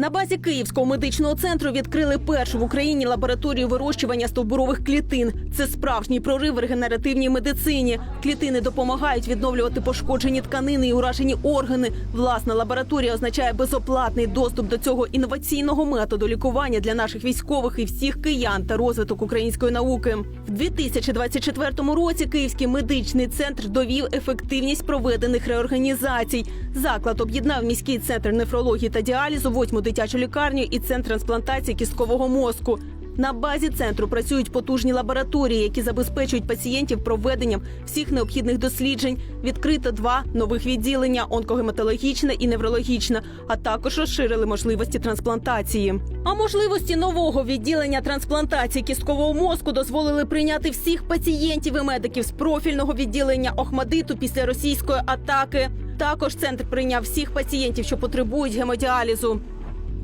На базі Київського медичного центру відкрили першу в Україні лабораторію вирощування стовбурових клітин. Це справжній прорив в регенеративній медицині. Клітини допомагають відновлювати пошкоджені тканини і уражені органи. Власна лабораторія означає безоплатний доступ до цього інноваційного методу лікування для наших військових і всіх киян та розвиток української науки. В 2024 році Київський медичний центр довів ефективність проведених реорганізацій. Заклад об'єднав міський центр нефрології та діалізу, восьму дитячу лікарню і центр трансплантації кісткового мозку. На базі центру працюють потужні лабораторії, які забезпечують пацієнтів проведенням всіх необхідних досліджень. Відкрито два нових відділення онкогематологічне і неврологічне, а також розширили можливості трансплантації. А можливості нового відділення трансплантації кісткового мозку дозволили прийняти всіх пацієнтів і медиків з профільного відділення Охмадиту після російської атаки. Також центр прийняв всіх пацієнтів, що потребують гемодіалізу.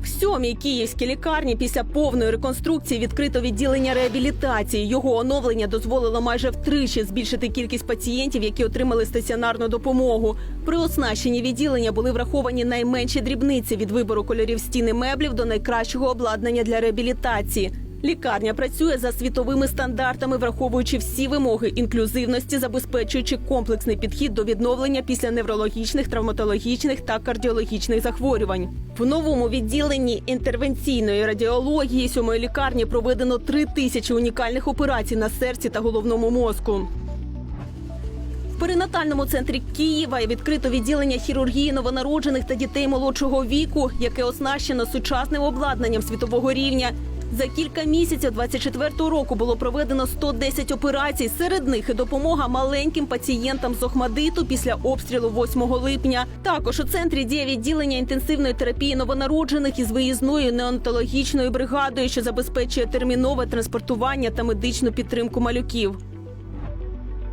В сьомій київській лікарні після повної реконструкції відкрито відділення реабілітації. Його оновлення дозволило майже втричі збільшити кількість пацієнтів, які отримали стаціонарну допомогу. При оснащенні відділення були враховані найменші дрібниці від вибору кольорів стіни меблів до найкращого обладнання для реабілітації. Лікарня працює за світовими стандартами, враховуючи всі вимоги інклюзивності, забезпечуючи комплексний підхід до відновлення після неврологічних, травматологічних та кардіологічних захворювань. В новому відділенні інтервенційної радіології сьомої лікарні проведено три тисячі унікальних операцій на серці та головному мозку. В перинатальному центрі Києва відкрито відділення хірургії новонароджених та дітей молодшого віку, яке оснащено сучасним обладнанням світового рівня. За кілька місяців 24-го року було проведено 110 операцій. Серед них і допомога маленьким пацієнтам з Охмадиту після обстрілу 8 липня. Також у центрі діє відділення інтенсивної терапії новонароджених із виїзною неонатологічною бригадою, що забезпечує термінове транспортування та медичну підтримку малюків.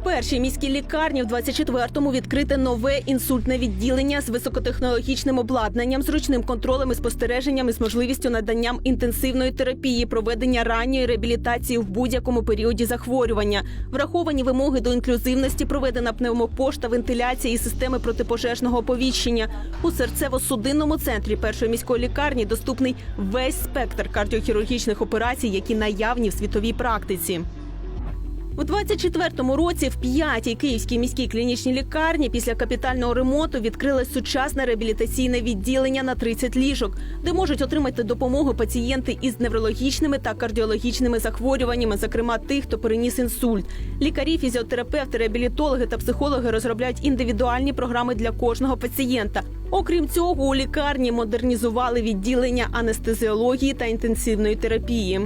Першій міській лікарні в 24-му відкрите нове інсультне відділення з високотехнологічним обладнанням, зручним контролем і спостереженням із можливістю наданням інтенсивної терапії, проведення ранньої реабілітації в будь-якому періоді захворювання. Враховані вимоги до інклюзивності, проведена пневмопошта, вентиляція і системи протипожежного оповіщення. У серцево-судинному центрі першої міської лікарні доступний весь спектр кардіохірургічних операцій, які наявні в світовій практиці. У 24-му році в п'ятій київській міській клінічній лікарні після капітального ремонту відкрилось сучасне реабілітаційне відділення на 30 ліжок, де можуть отримати допомогу пацієнти із неврологічними та кардіологічними захворюваннями, зокрема тих, хто переніс інсульт. Лікарі, фізіотерапевти, реабілітологи та психологи розробляють індивідуальні програми для кожного пацієнта. Окрім цього, у лікарні модернізували відділення анестезіології та інтенсивної терапії.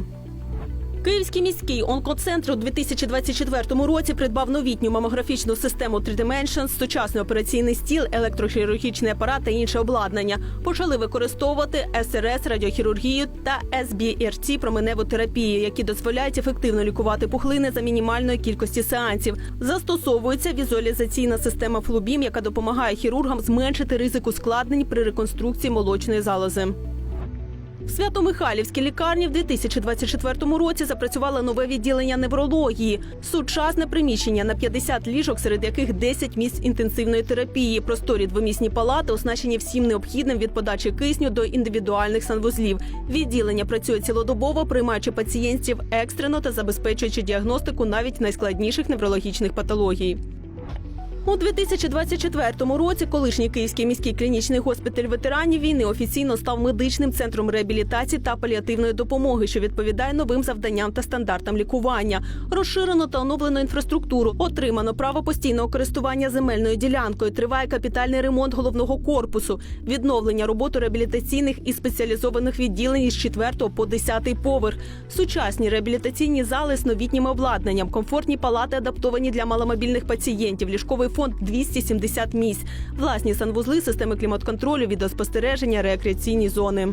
Київський міський онкоцентр у 2024 році придбав новітню мамографічну систему 3Dimensions, сучасний операційний стіл, електрохірургічний апарат та інше обладнання. Почали використовувати СРС, радіохірургію та СБРТ променеву терапію, які дозволяють ефективно лікувати пухлини за мінімальної кількості сеансів. Застосовується візуалізаційна система Флубім, яка допомагає хірургам зменшити ризик ускладнень при реконструкції молочної залози. В Свято-Михайлівській лікарні в 2024 році запрацювало нове відділення неврології, сучасне приміщення на 50 ліжок, серед яких 10 місць інтенсивної терапії, просторі двомісні палати, оснащені всім необхідним від подачі кисню до індивідуальних санвузлів. Відділення працює цілодобово, приймаючи пацієнтів екстрено та забезпечуючи діагностику навіть найскладніших неврологічних патологій. У 2024 році колишній київський міський клінічний госпіталь ветеранів війни офіційно став медичним центром реабілітації та паліативної допомоги, що відповідає новим завданням та стандартам лікування. Розширено та оновлено інфраструктуру, отримано право постійного користування земельною ділянкою. Триває капітальний ремонт головного корпусу, відновлення роботи реабілітаційних і спеціалізованих відділень із 4 по 10 поверх, сучасні реабілітаційні зали з новітнім обладнанням, комфортні палати адаптовані для маломобільних пацієнтів, ліжковий фонд 270 місць, власні санвузли, системи кліматконтролю, відеоспостереження, рекреаційні зони.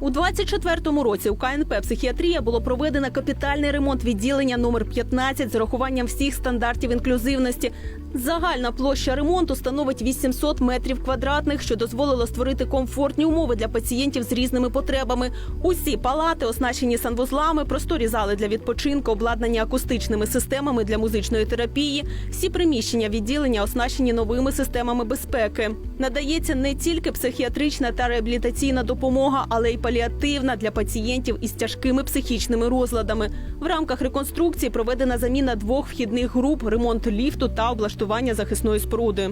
У 24-му році у КНП «Психіатрія» було проведено капітальний ремонт відділення номер 15 з урахуванням всіх стандартів інклюзивності. Загальна площа ремонту становить 800 метрів квадратних, що дозволило створити комфортні умови для пацієнтів з різними потребами. Усі палати оснащені санвузлами, просторі зали для відпочинку, обладнані акустичними системами для музичної терапії. Всі приміщення відділення оснащені новими системами безпеки. Надається не тільки психіатрична та реабілітаційна допомога, але й паліативна для пацієнтів із тяжкими психічними розладами. В рамках реконструкції проведена заміна двох вхідних груп, ремонт ліфту та облаштування захисної споруди.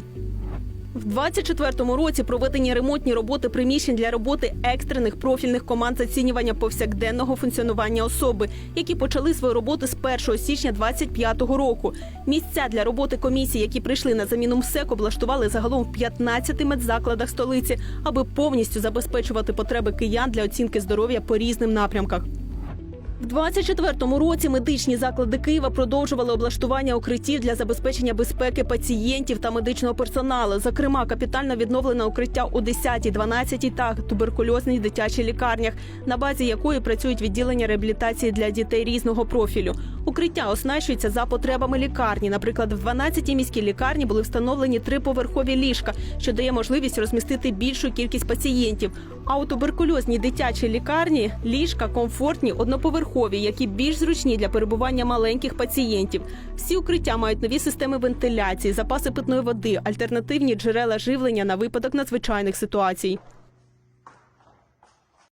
В 24-му році проведені ремонтні роботи приміщень для роботи екстрених профільних команд зацінювання повсякденного функціонування особи, які почали свою роботу з 1 січня 25-го року. Місця для роботи комісій, які прийшли на заміну МСЕК, облаштували загалом в 15 медзакладах столиці, аби повністю забезпечувати потреби киян для оцінки здоров'я по різним напрямках. В 24-му році медичні заклади Києва продовжували облаштування укриттів для забезпечення безпеки пацієнтів та медичного персоналу. Зокрема, капітально відновлене укриття у 10-й, 12-й та туберкульозній дитячій лікарнях, на базі якої працюють відділення реабілітації для дітей різного профілю. Укриття оснащується за потребами лікарні. Наприклад, в 12-й міській лікарні були встановлені триповерхові ліжка, що дає можливість розмістити більшу кількість пацієнтів. А у туберкульозній дитячій лікарні ліжка комфортні одноповерхові, які більш зручні для перебування маленьких пацієнтів. Всі укриття мають нові системи вентиляції, запаси питної води, альтернативні джерела живлення на випадок надзвичайних ситуацій.